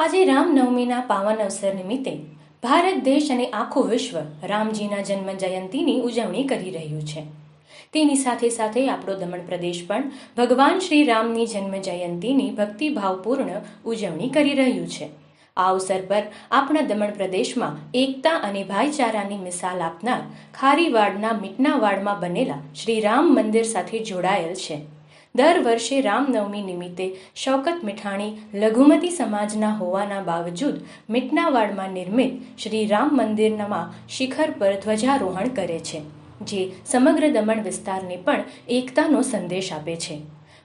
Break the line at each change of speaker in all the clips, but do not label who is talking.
આજે રામનવમીના પાવન અવસર નિમિત્તે ભારત દેશ અને આખું વિશ્વ રામજીના જન્મ જયંતીની ઉજવણી કરી રહ્યું છે. તેની સાથે સાથે આપણો દમણ પ્રદેશ પણ ભગવાન શ્રી રામની જન્મ જયંતીની ભક્તિભાવપૂર્ણ ઉજવણી કરી રહ્યું છે. આ અવસર પર આપણા દમણ પ્રદેશમાં એકતા અને ભાઈચારાની મિસાલ આપનાર ખારીવાડના મીટનાવાડમાં બનેલા શ્રી રામ મંદિર સાથે જોડાયેલ છે. દર વર્ષે રામનવમી નિમિત્તે શૌકત મીઠાણી લઘુમતી સમાજના હોવાના બાવજૂદ મીટનાવાડમાં નિર્મિત શ્રી રામ મંદિરમાં શિખર પર ધ્વજારોહણ કરે છે, જે સમગ્ર દમણ વિસ્તારને પણ એકતાનો સંદેશ આપે છે.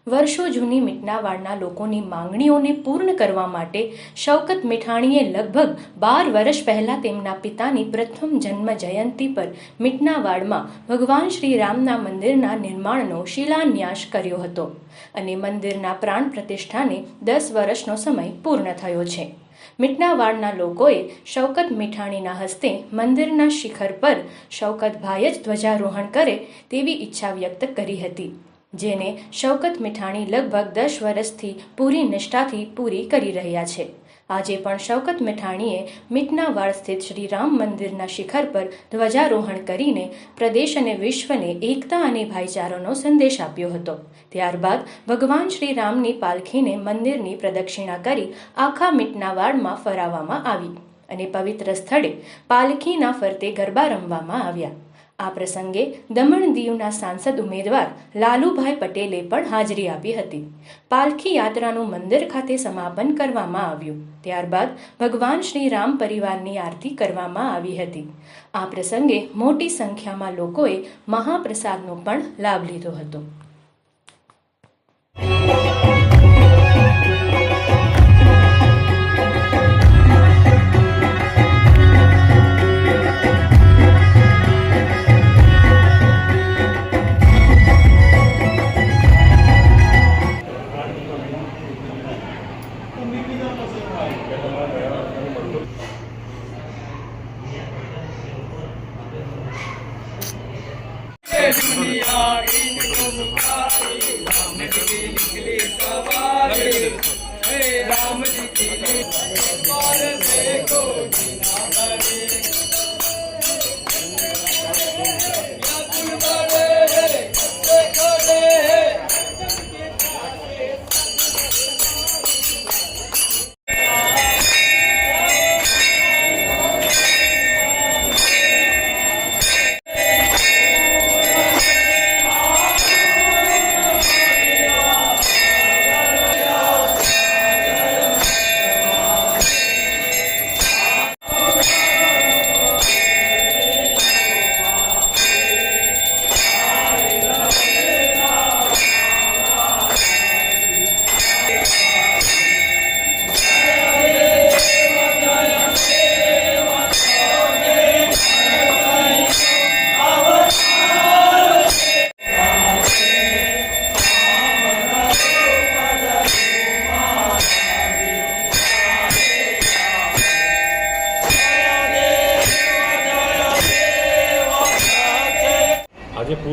વર્ષો જૂની મીટનાવાડના લોકોની માંગણીઓને પૂર્ણ કરવા માટે શૌકત મીઠાણીએ લગભગ બાર વર્ષ પહેલા તેમના પિતાની પ્રથમ જન્મ જયંતિ પર મીઠનાવાડમાં ભગવાન શ્રી રામના મંદિરના નિર્માણનો શિલાન્યાસ કર્યો હતો અને મંદિરના પ્રાણ પ્રતિષ્ઠાને દસ વર્ષનો સમય પૂર્ણ થયો છે. મીટનાવાડના લોકોએ શૌકત મીઠાણીના હસ્તે મંદિરના શિખર પર શૌકતભાઈ જ ધ્વજારોહણ કરે તેવી ઈચ્છા વ્યક્ત કરી હતી. જેને શૌકત મીઠાણી લગભગ દસ વર્ષથી પૂરી નિષ્ઠાથી પૂરી કરી રહ્યા છે. આજે પણ શૌકત મીઠાણીએ મીટનાવાડ સ્થિત શ્રી રામ મંદિરના શિખર પર ધ્વજારોહણ કરીને પ્રદેશ અને વિશ્વને એકતા અને ભાઈચારાનો સંદેશ આપ્યો હતો. ત્યારબાદ ભગવાન શ્રી રામની પાલખીને મંદિરની પ્રદક્ષિણા કરી આખા મીટનાવાડમાં ફરાવવામાં આવી અને પવિત્ર સ્થળે પાલખીના ફરતે ગરબા રમવામાં આવ્યા. આ પ્રસંગે દમણ દીવના સાંસદ ઉમેદવાર લાલુભાઈ પટેલે પણ હાજરી આપી હતી. પાલખી યાત્રાનું મંદિર ખાતે સમાપન કરવામાં આવ્યું. ત્યારબાદ ભગવાન શ્રી રામ પરિવારની આરતી કરવામાં આવી હતી. આ પ્રસંગે મોટી સંખ્યામાં લોકોએ મહાપ્રસાદનો પણ લાભ લીધો હતો.
Gracias.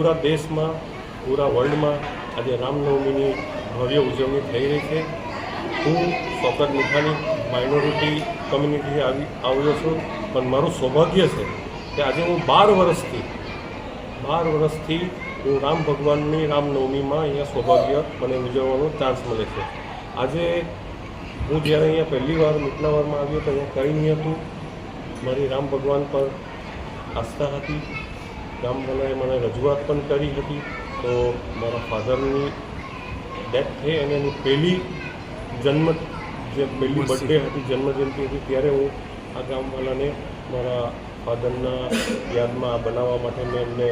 પૂરા દેશમાં, પૂરા વર્લ્ડમાં આજે રામનવમીની ભવ્ય ઉજવણી થઈ રહી છે. હું સોકર મિથાની માઇનોરિટી કમ્યુનિટીથી આવી આવ્યો છું. પણ મારું સૌભાગ્ય છે કે આજે હું બાર વર્ષથી બાર વર્ષથી હું રામ ભગવાનની રામનવમીમાં અહીંયા સૌભાગ્ય મને ઉજવવાનો ચાન્સ મળે છે. આજે હું જ્યારે અહીંયા પહેલી વાર મીટનાવારમાં આવ્યો તો અહીંયા કંઈ નહીં હતું. મારી રામ ભગવાન પર આસ્થા હતી. ગામવાલાએ મને રજૂઆત પણ કરી હતી. તો મારા ફાધરની ડેથ થઈ અને એની પહેલી જન્મ જે પહેલી બર્થડે હતી જન્મજયંતિ હતી ત્યારે હું આ ગામવાલાને મારા ફાધરના યાદમાં આ બનાવવા માટે મેં એમને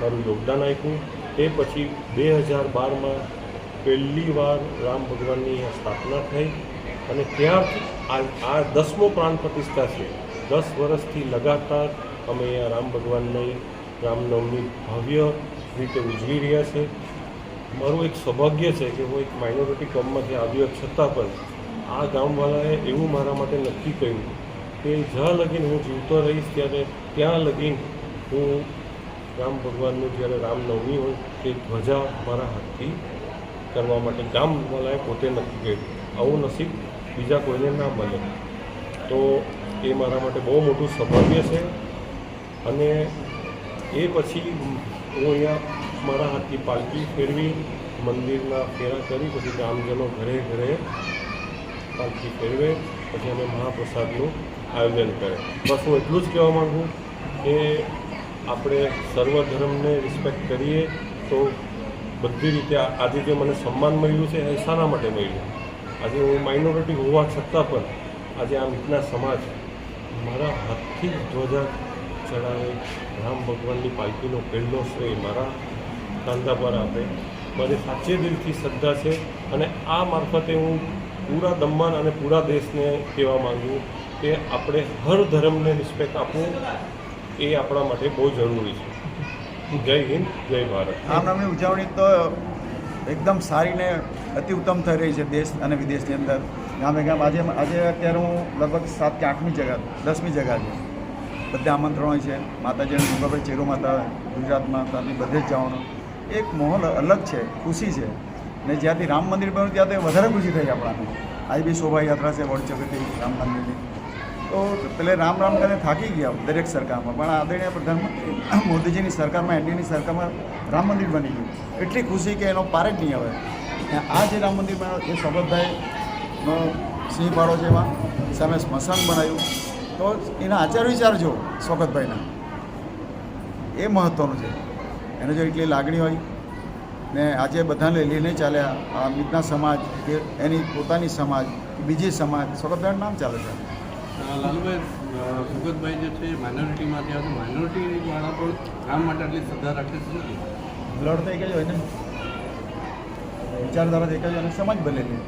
મારું યોગદાન આપ્યું. તે પછી બે હજાર બારમાં પહેલી વાર રામ ભગવાનની સ્થાપના થઈ અને ત્યારથી આ આ દસમો પ્રાણ પ્રતિષ્ઠા છે. દસ વર્ષથી લગાતાર અમે અહીંયા રામ ભગવાનની રામનવમી ભવ્ય રીતે ઉજવી રહ્યા છે. મારું એક સૌભાગ્ય છે કે હું એક માઇનોરિટી કમમાંથી આવ્યો છતાં પણ આ ગામવાળાએ એવું મારા માટે નક્કી કર્યું કે જ્યાં લગીન હું જીવતો રહીશ ત્યારે ત્યાં લગીન હું રામ ભગવાનનું જ્યારે રામનવમી હોય તે ધ્વજા મારા હાથથી કરવા માટે ગામવાળાએ પોતે નક્કી કર્યું. આવું નસીબ બીજા કોઈને ના મળે. તો એ મારા માટે બહુ મોટું સૌભાગ્ય છે અને એ પછી હું અહીંયા મારા હાથથી પાલકી ફેરવી, મંદિરના ફેરા કરી, પછી ગ્રામજનો ઘરે ઘરે પાલકી ફેરવે, પછી અમે મહાપ્રસાદનું આયોજન કરે. બસ હું એટલું જ કહેવા માગું કે આપણે સર્વ ધર્મને રિસ્પેક્ટ કરીએ તો બધી રીતે આજે જે મને સન્માન મળ્યું છે, એ શાના માટે મળ્યું. આજે હું માઇનોરિટી હોવા છતાં પણ આજે આ રીતના સમાજ મારા હાથથી ધ્વજા ચડાવે, રામ ભગવાનની પાલકીનો પહેલો શ્રેય મારા કાંધા પર આપે. મારી સાચે દિલથી શ્રદ્ધા છે અને આ મારફતે હું પૂરા દમણ અને પૂરા દેશને કહેવા માગું કે આપણે હર ધર્મને રિસ્પેક્ટ આપવું એ આપણા માટે બહુ જરૂરી છે. જય હિન્દ, જય ભારત.
રામનવમી ઉજવણી તો એકદમ સારી ને અતિ ઉત્તમ થઈ રહી છે દેશ અને વિદેશની અંદર. ગામે ગામ આજે આજે અત્યારે હું લગભગ સાત કે આઠમી જગા, દસમી જગા છે. બધા આમંત્રણો છે. માતાજીના દુર્ગાભાઈ ચેરો માતા ગુજરાતમાં ત્યાંથી બધે જ જવાનું. એક માહોલ અલગ છે, ખુશી છે. ને જ્યાંથી રામ મંદિર બન્યું ત્યાંથી વધારે ખુશી થઈ આપણાને. આજે બી શોભાયાત્રા છે વડચકથી રામ મંદિરની. તો પેલે રામ રામ કરીને થાકી ગયા દરેક સરકારમાં. પણ આદરણીય પ્રધાનમંત્રી મોદીજીની સરકારમાં, એનડીએની સરકારમાં રામ મંદિર બની ગયું. એટલી ખુશી કે એનો પાર જ નહીં આવે. આ જે રામ મંદિર બન્યો એ સૌરભભાઈનો સિંહ પાડો છે એમાં સામે સ્મશાન બનાવ્યું. તો એના આચાર વિચાર જો સ્વગતભાઈના એ મહત્ત્વનું છે. એને જો એટલી લાગણી હોય ને આજે બધાને લઈને ચાલ્યા આ મિતના સમાજ કે એની પોતાની સમાજ બીજી સમાજ સ્વગતભાઈનું નામ ચાલે છે.
લાલુભાઈ અ, ભગતભાઈ જે છે માઇનોરિટીમાંથી આવે માઇનોરિટી વાળા પણ કામ માટે આટલી શ્રદ્ધા રાખે છે શું
બ્લડ તો એક જ હોય ને. વિચારધારા તો એક જ હોય અને સમાજ બનેલી